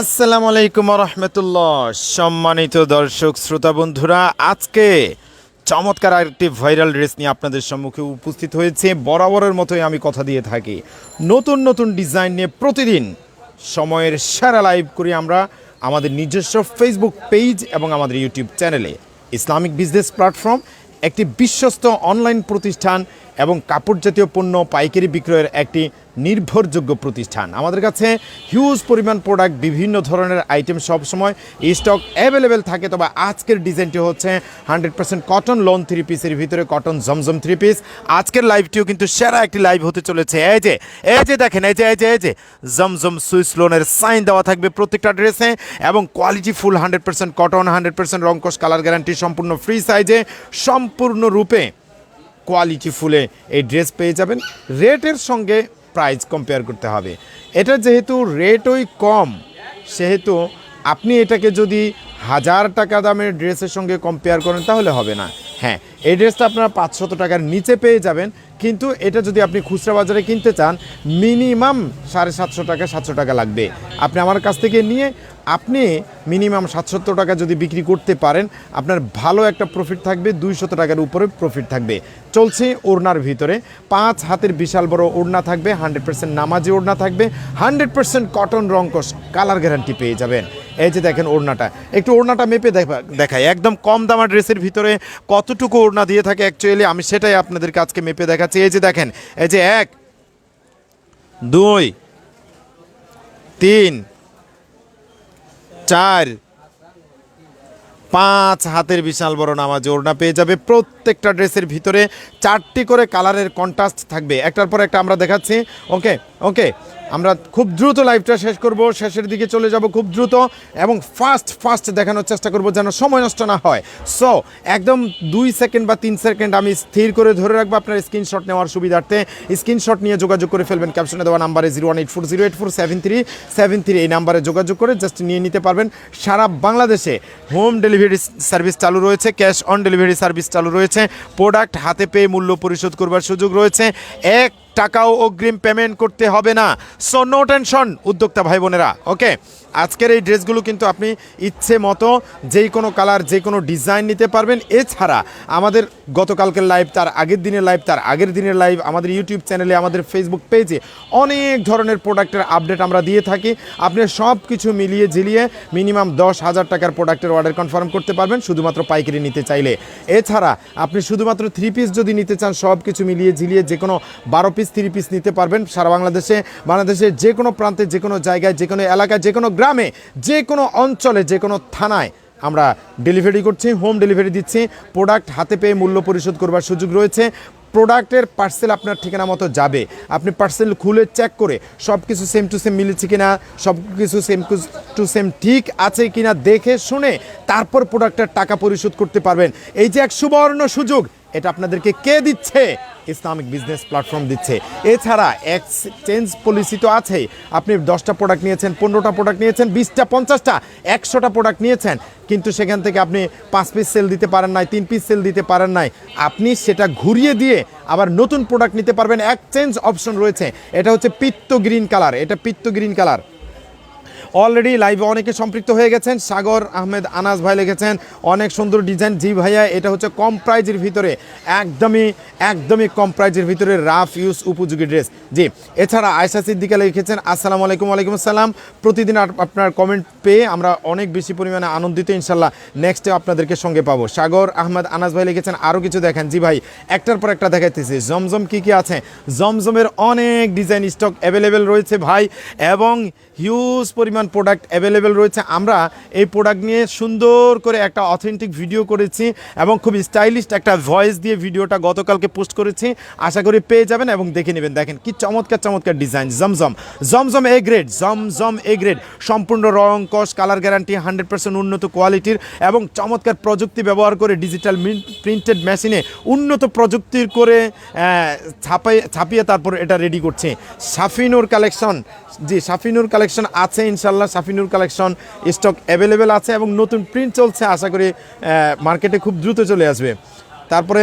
আসসালামু আলাইকুম রহমতুল্লাহ সম্মানিত দর্শক, শ্রোতা বন্ধুরা, আজকে চমৎকার একটি ভাইরাল ড্রেস নিয়ে আপনাদের সম্মুখে উপস্থিত হয়েছে। বরাবরের মতোই আমি কথা দিয়ে থাকি। নতুন নতুন ডিজাইন নিয়ে প্রতিদিন সময়ের সেরা লাইভ করি আমরা আমাদের নিজস্ব ফেসবুক পেজ এবং আমাদের ইউটিউব চ্যানেলে ইসলামিক বিজনেস প্ল্যাটফর্ম, একটি বিশ্বস্ত অনলাইন প্রতিষ্ঠান এবং কাপড় জাতীয় পণ্য, পাইকারি বিক্রয়ের একটি নির্ভরযোগ্য প্রতিষ্ঠান। আমাদের কাছে হিউজ পরিমাণ প্রোডাক্ট বিভিন্ন ধরনের আইটেম সবসময় স্টক অ্যাভেলেবেল থাকে। তবে আজকের ডিজাইনটি হচ্ছে hundred percent cotton lawn three পিসের ভিতরে কটন জমজম থ্রি পিস আজকের লাইভটিও কিন্তু সেরা একটি লাইভ হতে চলেছে। এই যে এই যে দেখেন, এই যে এই যে এই যে, জমজম সুইস লোনের সাইন দেওয়া থাকবে প্রত্যেকটা ড্রেসে এবং quality full hundred percent cotton hundred percent রঙ্কশ colour guarantee সম্পূর্ণ ফ্রি সাইজে সম্পূর্ণরূপে কোয়ালিটি ফুলে এই ড্রেস পেয়ে যাবেন। রেটের সঙ্গে প্রাইস কম্পেয়ার করতে হবে। এটা যেহেতু রেটই কম, সেহেতু আপনি এটাকে যদি হাজার টাকা দামের ড্রেসের সঙ্গে কম্পেয়ার করেন, তাহলে হবে না। হ্যাঁ এই ড্রেসটা আপনারা পাঁচশত টাকার নিচে পেয়ে যাবেন, কিন্তু এটা যদি আপনি খুচরা বাজারে কিনতে চান মিনিমাম সাড়ে সাতশো টাকা সাতশো টাকা লাগবে। আপনি আমার কাছ থেকে নিয়ে আপনি মিনিমাম সাতশো টাকা যদি বিক্রি করতে পারেন, আপনার ভালো একটা প্রফিট থাকবে, দুইশত টাকার উপরে প্রফিট থাকবে। চলছে ওড়নার ভিতরে। পাঁচ হাতের বিশাল বড় ওড়না থাকবে, হান্ড্রেড পার্সেন্ট নামাজি ওড়না থাকবে, হান্ড্রেড পার্সেন্ট কটন রঙ্কস কালার গ্যারান্টি পেয়ে যাবেন। এই যে দেখেন ওড়নাটা। একটু ওড়নাটা মেপে দেখা- দেখাই। একদম কম দামা ড্রেসের ভিতরে কতটুকু ওড়না দিয়ে থাকে অ্যাকচুয়ালি আমি সেটাই আপনাদেরকে আজকে মেপে দেখাচ্ছি। এই যে দেখেন, এই যে এক, দুই, তিন চার। পাঁচ হাতের বিশাল বড় নামা ওড়না পেয়ে যাবে প্রত্যেকটা ড্রেসের ভিতরে। চারটি করে কালারের কন্ট্রাস্ট থাকবে। একটার পর একটা আমরা দেখাচ্ছি। ওকে ওকে। আমরা খুব দ্রুত লাইভটা শেষ করব, শেষের দিকে চলে যাব খুব দ্রুত এবং ফাস্ট ফাস্ট দেখানোর চেষ্টা করব যেন সময় নষ্ট না হয়। সো একদম দুই সেকেন্ড বা তিন সেকেন্ড আমি স্থির করে ধরে রাখব আপনার স্ক্রিনশট নেওয়ার সুবিধার্থে। স্ক্রিনশট নিয়ে যোগাযোগ করে ফেলবেন ক্যাপশনে দেওয়া নাম্বারে zero one eight four zero eight four seven three seven three এই নাম্বারে যোগাযোগ করে জাস্ট নিয়ে নিতে পারবেন। সারা বাংলাদেশে হোম ডেলিভারি সার্ভিস চালু রয়েছে ক্যাশ অন ডেলিভারি সার্ভিস চালু রয়েছে প্রোডাক্ট হাতে পেয়ে মূল্য পরিশোধ করবার সুযোগ রয়েছে। এক টাকাও অগ্রিম পেমেন্ট করতে হবে না। সো নো টেনশন উদ্যোক্তা ভাই বোনেরা ওকে আজকের এই ড্রেসগুলো কিন্তু আপনি ইচ্ছে মতো যেই কোনো কালার যে কোনো ডিজাইন নিতে পারবেন। এছাড়া আমাদের গতকালকের লাইভ তার আগের দিনের লাইভ তার আগের দিনের লাইভ আমাদের ইউটিউব চ্যানেলে আমাদের ফেসবুক পেজে অনেক ধরনের প্রোডাক্টের আপডেট আমরা দিয়ে থাকি। আপনি সব কিছু মিলিয়ে ঝিলিয়ে মিনিমাম দশ হাজার টাকার প্রোডাক্টের অর্ডার কনফার্ম করতে পারবেন, শুধুমাত্র পাইকারি নিতে চাইলে। এছাড়া আপনি শুধুমাত্র থ্রি পিস যদি নিতে চান সব কিছু মিলিয়ে ঝিলিয়ে যে কোনো বারো পিস থ্রি পিস নিতে পারবেন সারা বাংলাদেশে, বাংলাদেশের যে কোনো প্রান্তে যে কোনো জায়গায় যে কোনো এলাকায় যে কোনো গ্রামে যে কোনো অঞ্চলে যে কোনো থানায় আমরা ডেলিভারি করছি হোম ডেলিভারি দিচ্ছি। প্রোডাক্ট হাতে পেয়ে মূল্য পরিশোধ করবার সুযোগ রয়েছে। প্রোডাক্টের পার্সেল আপনার ঠিকানা মতো যাবে। আপনি পার্সেল খুলে চেক করে সব কিছু সেম টু সেম মিলেছে কিনা সব কিছু সেম টু সেম ঠিক আছে কিনা দেখে শুনে তারপর প্রোডাক্টের টাকা পরিশোধ করতে পারবেন। এই যে এক সুবর্ণ সুযোগ, এটা আপনাদেরকে কে দিচ্ছে? ইসলামিক বিজনেস প্ল্যাটফর্ম দিচ্ছে। এছাড়া এক্সচেঞ্জ পলিসি তো আছেই। আপনি দশটা প্রোডাক্ট নিয়েছেন, পনেরোটা প্রোডাক্ট নিয়েছেন, বিশটা, পঞ্চাশটা, একশোটা প্রোডাক্ট নিয়েছেন। কিন্তু সেখান থেকে আপনি পাঁচ পিস সেল দিতে পারেন নাই, তিন পিস সেল দিতে পারেন নাই। আপনি সেটা ঘুরিয়ে দিয়ে আবার নতুন প্রোডাক্ট নিতে পারবেন। এক্সচেঞ্জ অপশন রয়েছে। এটা হচ্ছে পিত্ত গ্রিন কালার এটা পিত্ত গ্রিন কালার অলরেডি লাইভে অনেকে সম্পৃক্ত হয়ে গেছেন। সাগর আহমেদ, আনাস ভাই লিখেছেন অনেক সুন্দর ডিজাইন। জি ভাইয়া, এটা হচ্ছে কম প্রাইজের ভিতরে। একদমই একদমই কম প্রাইজের ভিতরে রাফ ইউজ উপযোগী ড্রেস। জি, এছাড়া আয়সা সিদ্দিকা লিখেছেন, আসসালামু আলাইকুম, ওয়ালাইকুম আসসালাম। প্রতিদিন আপনার কমেন্ট পেয়ে আমরা অনেক বেশি পরিমাণে আনন্দিত ইনশাল্লাহ নেক্সটে আপনাদেরকে সঙ্গে পাবো। সাগর আহমেদ, আনাস ভাই লিখেছেন আরও কিছু দেখেন। জি ভাই, একটার পর একটা দেখাইতেছি। জমজম কি কি আছে? জমজমের অনেক ডিজাইন স্টক অ্যাভেলেবেল রয়েছে ভাই, এবং হিউজ পরিমাণ প্রোডাক্ট অ্যাভেলেবেল রয়েছে। আমরা এই প্রোডাক্ট নিয়ে সুন্দর করে একটা অথেন্টিক ভিডিও করেছি এবং খুব স্টাইলিশ একটা ভয়েস দিয়ে ভিডিওটা গতকালকে পোস্ট করেছি। আশা করি পেয়ে যাবেন এবং দেখে নেবেন। দেখেন কি চমৎকার চমৎকার design Zamzam Zamzam A grade Zamzam A grade সম্পূর্ণ রং কস কালার গ্যারান্টি হান্ড্রেড পার্সেন্ট উন্নত কোয়ালিটির এবং চমৎকার প্রযুক্তি ব্যবহার করে ডিজিটাল প্রিন্টেড মেশিনে উন্নত প্রযুক্তির করে ছাপাই, ছাপিয়ে তারপর এটা রেডি করছে। সাফিনুর কালেকশন জি সাফিনুর কালেকশন আছে ইনশাল্লাহ সাফিনুর কালেকশন স্টক অ্যাভেলেবেল আছে এবং নতুন প্রিন্ট চলছে। আশা করি মার্কেটে খুব দ্রুত চলে আসবে। তারপরে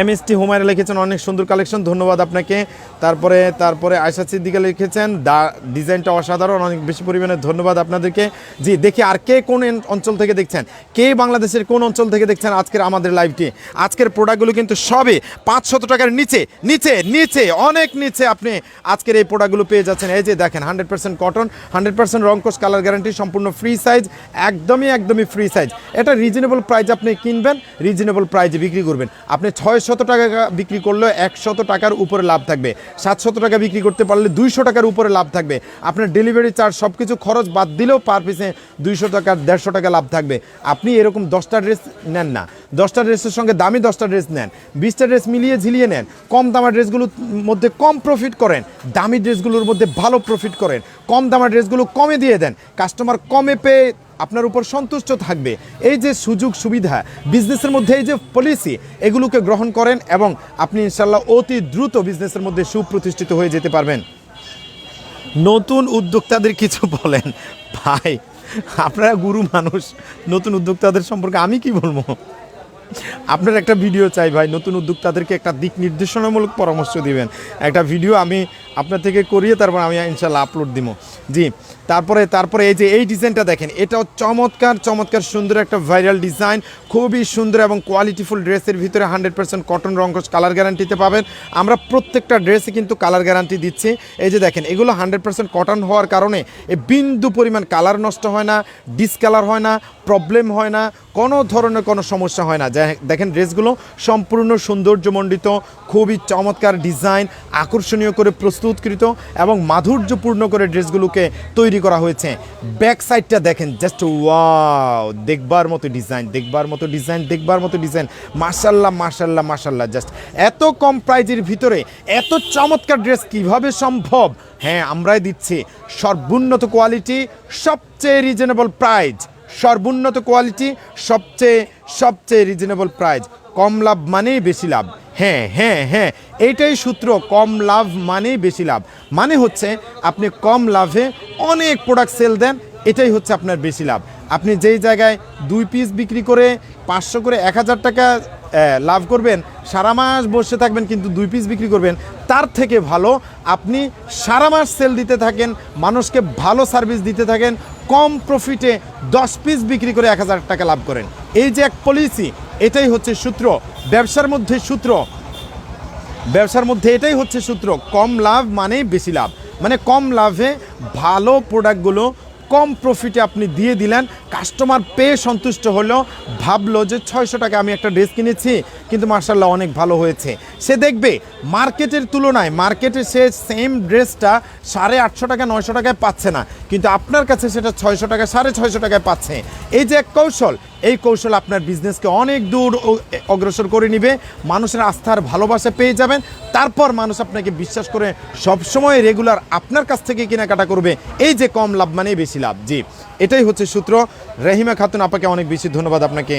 এম এস টি হুমায়রা লিখেছেন, অনেক সুন্দর কালেকশন ধন্যবাদ আপনাকে। তারপরে তারপরে আয়সা সিদ্দিকা লিখেছেন, দা, ডিজাইনটা অসাধারণ, অনেক বেশি পরিমাণে ধন্যবাদ আপনাদেরকে। জি, দেখি আর কে কোন অঞ্চল থেকে দেখছেন? কে বাংলাদেশের কোন অঞ্চল থেকে দেখছেন আজকের আমাদের লাইভটি আজকের প্রোডাক্টগুলো কিন্তু সবে পাঁচশত টাকার নিচে নিচে নিচে, অনেক নিচে আপনি আজকের এই প্রোডাক্টগুলো পেয়ে যাচ্ছেন। এই যে দেখেন hundred percent cotton hundred percent রংকোশ colour guarantee সম্পূর্ণ ফ্রি সাইজ একদমই একদমই ফ্রি সাইজ এটা রিজনেবল প্রাইজ আপনি কিনবেন রিজনেবল প্রাইজে বিক্রি করবেন। আপনি ছয় শত টাকা বিক্রি করলেও একশত টাকার উপরে লাভ থাকবে। সাতশত টাকা বিক্রি করতে পারলে দুইশো টাকার উপরে লাভ থাকবে। আপনার ডেলিভারি চার্জ সব কিছু খরচ বাদ দিলেও পার পিসে দুইশো টাকা, দেড়শো টাকা লাভ থাকবে। আপনি এরকম দশটা ড্রেস নেন না। দশটা ড্রেসের সঙ্গে দামি দশটা ড্রেস নেন। বিশটা ড্রেস মিলিয়ে ঝিলিয়ে নেন। কম দামের ড্রেসগুলোর মধ্যে কম প্রফিট করেন। দামি ড্রেসগুলোর মধ্যে ভালো প্রফিট করেন। কম দামের ড্রেসগুলো কমে দিয়ে দেন। কাস্টমার কমে পেয়ে আপনার উপর সন্তুষ্ট থাকবে। এই যে সুযোগ সুবিধা বিজনেসের মধ্যে এই যে পলিসি এগুলোকে গ্রহণ করেন এবং আপনি ইনশাল্লাহ অতি দ্রুত বিজনেসের মধ্যে সুপ্রতিষ্ঠিত হয়ে যেতে পারবেন। নতুন উদ্যোক্তাদের কিছু বলেন। ভাই, আপনারা গুরু মানুষ, নতুন উদ্যোক্তাদের সম্পর্কে আমি কি বলব? আপনার একটা ভিডিও চাই ভাই, নতুন উদ্যোক্তাদেরকে একটা দিক নির্দেশনামূলক পরামর্শ দিবেন। একটা ভিডিও আমি আপনার থেকে করিয়ে তারপর আমি ইনশাল্লাহ আপলোড দিব। জি তারপরে তারপরে এই যে এই ডিজাইনটা দেখেন, এটাও চমৎকার চমৎকার সুন্দর একটা ভাইরাল ডিজাইন খুবই সুন্দর এবং কোয়ালিটিফুল ড্রেসের ভিতরে হান্ড্রেড পার্সেন্ট কটন রঙ্কস কালার গ্যারান্টিতে পাবেন। আমরা প্রত্যেকটা ড্রেসে কিন্তু কালার গ্যারান্টি দিচ্ছি। এই যে দেখেন, এগুলো হান্ড্রেড পার্সেন্ট কটন হওয়ার কারণে এ বিন্দু পরিমাণ কালার নষ্ট হয় না ডিসকালার হয় না প্রবলেম হয় না, কোনো ধরনের কোনো সমস্যা হয় না। দেখেন ড্রেসগুলো সম্পূর্ণ সৌন্দর্যমণ্ডিত, খুবই চমৎকার ডিজাইন আকর্ষণীয় করে প্রস্তুতকৃত এবং মাধুর্যপূর্ণ করে ড্রেসগুলোকে তৈরি করা হয়েছে। ব্যাক সাইডটা দেখেন জাস্ট ওয়াও দেখবার মতো ডিজাইন দেখবার মতো ডিজাইন দেখবার মতো ডিজাইন মার্শাল্লাহ মার্শাল্লাহ মার্শাল্লাহ জাস্ট এত কম প্রাইজের ভিতরে, এত চমৎকার ড্রেস কীভাবে সম্ভব? হ্যাঁ আমরাই দিচ্ছি। সর্বোন্নত কোয়ালিটি সবচেয়ে রিজনেবল প্রাইজ সর্বোন্নত কোয়ালিটি সবচেয়ে সবচেয়ে রিজনেবল প্রাইস কম লাভ মানেই বেশি লাভ। হ্যাঁ হ্যাঁ হ্যাঁ এইটাই সূত্র, কম লাভ মানেই বেশি লাভ। মানে হচ্ছে আপনি কম লাভে অনেক প্রোডাক্ট সেল দেন, এটাই হচ্ছে আপনার বেশি লাভ। আপনি যেই জায়গায় দুই পিস বিক্রি করে পাঁচশো করে এক হাজার টাকা লাভ করবেন, সারা মাস বসে থাকবেন কিন্তু দুই পিস বিক্রি করবেন, তার থেকে ভালো আপনি সারা মাস সেল দিতে থাকেন, মানুষকে ভালো সার্ভিস দিতে থাকেন, কম প্রফিটে দশ পিস বিক্রি করে এক হাজার টাকা লাভ করেন। এই যে এক পলিসি এটাই হচ্ছে সূত্র। ব্যবসার মধ্যে সূত্র। ব্যবসার মধ্যে এটাই হচ্ছে সূত্র। কম লাভ মানে বেশি লাভ। মানে কম লাভে ভালো প্রোডাক্টগুলো কম প্রফিটে আপনি দিয়ে দিলেন। কাস্টমার পেয়ে সন্তুষ্ট হলো, ভাবলো যে ছয়শো টাকা আমি একটা ড্রেস কিনেছি, কিন্তু মার্শাল্লাহ অনেক ভালো হয়েছে। সে দেখবে, মার্কেটের তুলনায় মার্কেটে সে সেম ড্রেসটা সাড়ে আটশো টাকা নয়শো টাকায় পাচ্ছে না। কিন্তু আপনার কাছে সেটা ছয়শো টাকা সাড়ে ছয়শো টাকায় পাচ্ছে। এই যে এক কৌশল, এই কৌশল আপনার বিজনেসকে অনেক দূর অগ্রসর করে নিবে। মানুষের আস্থার ভালোবাসা পেয়ে যাবেন। তারপর মানুষ আপনাকে বিশ্বাস করে সবসময় রেগুলার আপনার কাছ থেকে কেনাকাটা করবে। এই যে কম লাভ মানেই বেশি লাভ। জি, এটাই হচ্ছে সূত্র। রহিমা খাতুন, আপনাকে অনেক বেশি ধন্যবাদ আপনাকে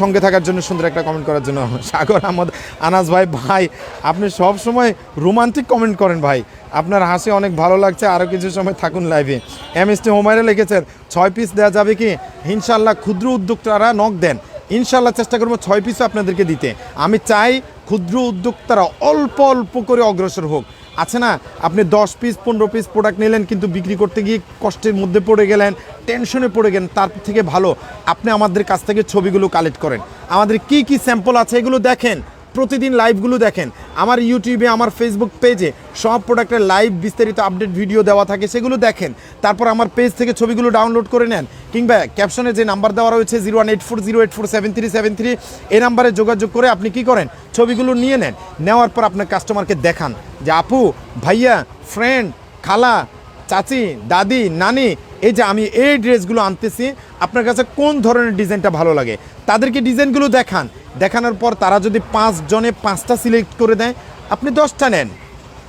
সঙ্গে থাকার জন্য, সুন্দর একটা কমেন্ট করার জন্য। সাগর আহমদ, আনাস ভাই ভাই, আপনি সব সময় রোমান্টিক কমেন্ট করেন ভাই। আপনার হাসি অনেক ভালো লাগছে আরও কিছু সময় থাকুন লাইভে এম এস টি হোমাইরে লিখেছেন, ছয় পিস দেওয়া যাবে কি? ইনশাল্লাহ ক্ষুদ্র উদ্যোক্তারা নক দেন। ইনশাল্লাহ চেষ্টা করব ছয় পিসও আপনাদেরকে দিতে। আমি চাই ক্ষুদ্র উদ্যোক্তারা অল্প অল্প করে অগ্রসর হোক। আছে না? আপনি দশ পিস পনেরো পিস প্রোডাক্ট নিলেন, কিন্তু বিক্রি করতে গিয়ে কষ্টের মধ্যে পড়ে গেলেন টেনশনে পড়ে গেলেন, তার থেকে ভালো। আপনি আমাদের কাছ থেকে ছবিগুলো কালেক্ট করেন। আমাদের কি কি স্যাম্পল আছে এগুলো দেখেন। প্রতিদিন লাইভগুলো দেখেন। আমার ইউটিউবে আমার ফেসবুক পেজে সব প্রোডাক্টের লাইভ বিস্তারিত আপডেট ভিডিও দেওয়া থাকে, সেগুলো দেখেন। তারপর আমার পেজ থেকে ছবিগুলো ডাউনলোড করে নেন। কিংবা ক্যাপশনে যে নাম্বার দেওয়া রয়েছে zero one eight four zero eight four seven three seven three এই নাম্বারে যোগাযোগ করে আপনি কি করেন? ছবিগুলো নিয়ে নেন। নেওয়ার পর আপনার কাস্টমারকে দেখান যে, আপু, ভাইয়া ফ্রেন্ড খালা, চাচি, দাদি, নানি, এই যে আমি এই ড্রেসগুলো আনতেছি, আপনার কাছে কোন ধরনের ডিজাইনটা ভালো লাগে? তাদেরকে ডিজাইনগুলো দেখান। দেখানোর পর তারা যদি পাঁচ জনে পাঁচটা সিলেক্ট করে দেয়, আপনি দশটা নেন।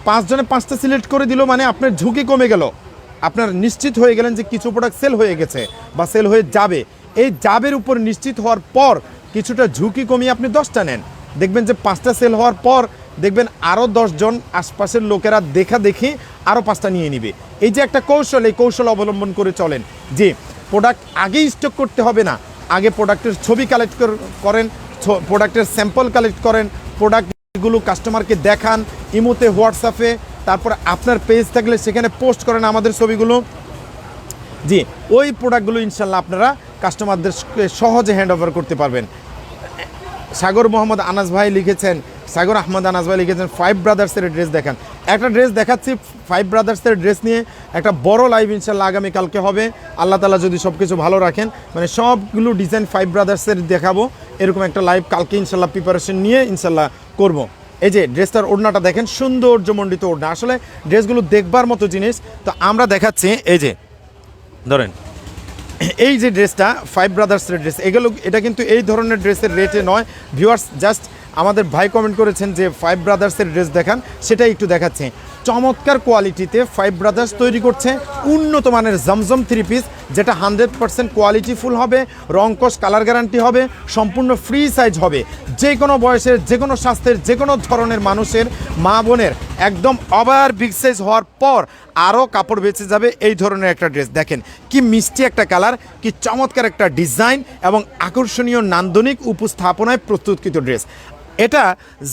পাঁচ জনে পাঁচটা সিলেক্ট করে দিল মানে আপনার ঝুঁকি কমে গেল। আপনার নিশ্চিত হয়ে গেলেন যে কিছু প্রোডাক্ট সেল হয়ে গেছে বা সেল হয়ে যাবে। এই যাবের উপর নিশ্চিত হওয়ার পর কিছুটা ঝুঁকি কমিয়ে আপনি দশটা নেন। দেখবেন যে পাঁচটা সেল হওয়ার পর দেখবেন আরও দশজন আশপাশের লোকেরা দেখা দেখি আরও পাঁচটা নিয়ে নিবে। এই যে একটা কৌশল, এই কৌশল অবলম্বন করে চলেন যে প্রোডাক্ট আগেই স্টক করতে হবে না। আগে প্রোডাক্টের ছবি কালেক্ট করেন প্রোডাক্টের স্যাম্পল কালেক্ট করেন প্রোডাক্টগুলো কাস্টমারকে দেখান, ইমোতে হোয়াটসঅ্যাপে, তারপর আপনার পেজ থাকলে সেখানে পোস্ট করেন আমাদের ছবিগুলো। জি, ওই প্রোডাক্টগুলো ইনশাল্লাহ আপনারা কাস্টমারদের সহজে হ্যান্ড ওভার করতে পারবেন। সাগর মোহাম্মদ আনাস ভাই লিখেছেন, সাগর আহমদ আনাস ভাই লিখেছেন ফাইভ ব্রাদার্সের ড্রেস দেখান। একটা ড্রেস দেখাচ্ছি ফাইভ ব্রাদার্সের ড্রেস নিয়ে একটা বড় লাইভ ইনশাল্লাহ আগামীকালকে হবে। আল্লাহ তালা যদি সব কিছু ভালো রাখেন মানে সবগুলো ডিজাইন ফাইভ ব্রাদার্সের দেখাবো। এরকম একটা লাইভ কালকে ইনশাল্লাহ প্রিপারেশন নিয়ে ইনশাল্লাহ করব। এই যে ড্রেসটার ওড়নাটা দেখেন, সৌন্দর্যমণ্ডিত ওড়না। আসলে ড্রেসগুলো দেখবার মতো জিনিস, তো আমরা দেখাচ্ছি এই যে, ধরেন, এই যে ড্রেসটা ফাইভ ব্রাদার্সের ড্রেস এগুলো, এটা কিন্তু এই ধরনের ড্রেসের রেটে নয়। ভিউয়ার্স জাস্ট আমাদের ভাই কমেন্ট করেছেন যে ফাইভ ব্রাদার্সের ড্রেস দেখান, সেটাই একটু দেখাচ্ছে। চমৎকার কোয়ালিটিতে ফাইভ ব্রাদার্স তৈরি করছে। উন্নত মানের জমজম থ্রি পিস যেটা হান্ড্রেড পার্সেন্ট কোয়ালিটিফুল হবে রংকশ কালার গ্যারান্টি হবে, সম্পূর্ণ ফ্রি সাইজ হবে। যে কোনো বয়সের, যে কোনো স্বাস্থ্যের, যে কোনো ধরনের মানুষের, মা বোনের একদম ওভার বিগ সাইজ হওয়ার পর আরও কাপড় বেঁচে যাবে এই ধরনের একটা ড্রেস দেখেন, কি মিষ্টি একটা কালার কি চমৎকার একটা ডিজাইন এবং আকর্ষণীয় নান্দনিক উপস্থাপনায় প্রস্তুতকৃত ড্রেস এটা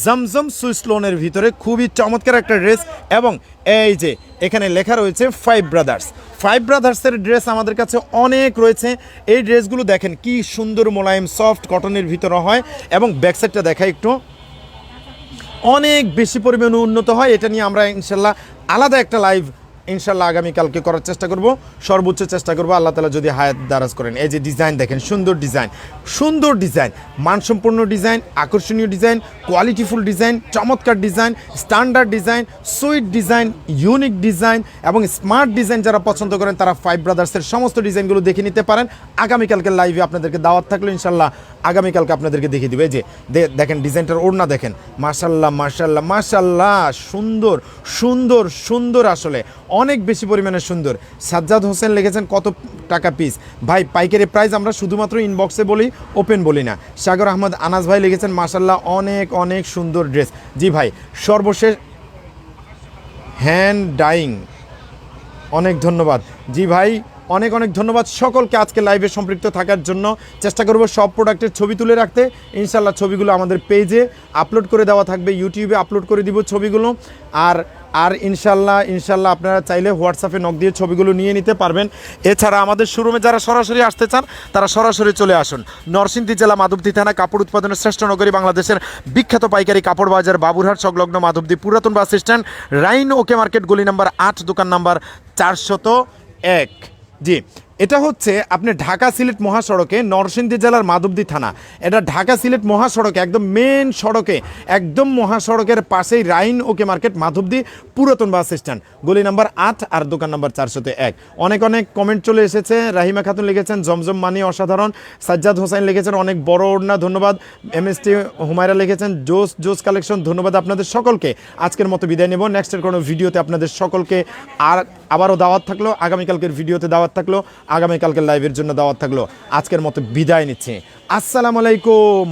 জমজম সুইস লোনের ভিতরে খুবই চমৎকার একটা ড্রেস এবং এই যে এখানে লেখা রয়েছে ফাইভ ব্রাদার্স ফাইভ ব্রাদার্সের ড্রেস আমাদের কাছে অনেক রয়েছে। এই ড্রেসগুলো দেখেন কি সুন্দর মোলায়েম, সফট কটনের ভিতরে হয় এবং ব্যাকসাইডটা দেখা একটু। অনেক বেশি পরিমাণে উন্নত হয়। এটা নিয়ে আমরা ইনশাল্লাহ আলাদা একটা লাইভ ইনশাল্লাহ আগামীকালকে করার চেষ্টা করব। সর্বোচ্চ চেষ্টা করব আল্লাহ তালা যদি হায়াত দারাজ করেন। এই যে ডিজাইন দেখেন, সুন্দর ডিজাইন সুন্দর ডিজাইন মানসম্পন্ন ডিজাইন আকর্ষণীয় ডিজাইন কোয়ালিটিফুল ডিজাইন চমৎকার design standard design sweet design unique design এবং স্মার্ট ডিজাইন যারা পছন্দ করেন, তারা ফাইভ ব্রাদার্সের সমস্ত ডিজাইনগুলো দেখে নিতে পারেন। আগামীকালকে লাইভে আপনাদেরকে দাওয়াত থাকল ইনশাল্লাহ আগামীকালকে আপনাদেরকে দেখিয়ে দিবে। যে দেখেন ডিজাইনটার ওড়না দেখেন। মাশাল্লাহ মাশাল্লাহ মাশাল্লাহ সুন্দর সুন্দর সুন্দর আসলে। অনেক বেশি পরিমাণে সুন্দর। সাজ্জাদ হোসেন লিখেছেন, কত টাকা পিস ভাই, পাইকারি প্রাইস আমরা শুধুমাত্র ইনবক্সে বলি ওপেন বলি না। সাগর আহমদ আনাস ভাই লিখেছেন মাশাল্লাহ অনেক অনেক সুন্দর ড্রেস জি ভাই, সর্বশেষ হ্যান্ড ডাইং অনেক ধন্যবাদ। জি ভাই, অনেক অনেক ধন্যবাদ সকলকে আজকে লাইভে সম্পৃক্ত থাকার জন্য। চেষ্টা করব সব প্রোডাক্টের ছবি তুলে রাখতে। ইনশাল্লাহ ছবিগুলো আমাদের পেজে আপলোড করে দেওয়া থাকবে ইউটিউবে আপলোড করে দিব ছবিগুলো। আর আর ইনশাল্লাহ ইনশাল্লাহ আপনারা চাইলে হোয়াটসঅ্যাপে নক দিয়ে ছবিগুলো নিয়ে নিতে পারবেন। এছাড়া আমাদের শোরুমে যারা সরাসরি আসতে চান, তারা সরাসরি চলে আসুন। নরসিংদী জেলা মাধবদী থানা, কাপড় উৎপাদনের শ্রেষ্ঠ নগরী বাংলাদেশের বিখ্যাত পাইকারি কাপড় বাজার, বাবুরহাট সংলগ্ন মাধবদী পুরাতন বাস স্ট্যান্ড রাইন ওকে মার্কেট, গলি নাম্বার আট, দোকান নাম্বার চারশত এক। জি এটা হচ্ছে আপনি ঢাকা সিলেট মহাসড়কে নরসিংদী জেলার মাধবদী থানা। এটা ঢাকা সিলেট মহাসড়কে, একদম মেন সড়কে, একদম মহাসড়কের পাশেই রাইন ওকে মার্কেট, মাধবদী পুরাতন বাস স্ট্যান্ড। গলি নাম্বার আট আর দোকান নাম্বার চারশোতে এক। অনেক অনেক কমেন্ট চলে এসেছে। রাহিমা খাতুন লিখেছেন, জমজম মানি অসাধারণ। সাজ্জাদ হোসেন লিখেছেন, অনেক বড় ওড়না, ধন্যবাদ। এম এস টি হুমায়রা লিখেছেন, জোস জোস কালেকশন ধন্যবাদ আপনাদের সকলকে। আজকের মতো বিদায় নেব। নেক্সটের কোনো ভিডিওতে আপনাদের সকলকে আর আবারও দাওয়াত থাকল। আগামীকালকের ভিডিওতে দাওয়াত থাকল। আগামীকালকের লাইভের জন্য দাওয়াত থাকল। আজকের মতো বিদায় নিচ্ছি। আসসালামু আলাইকুম।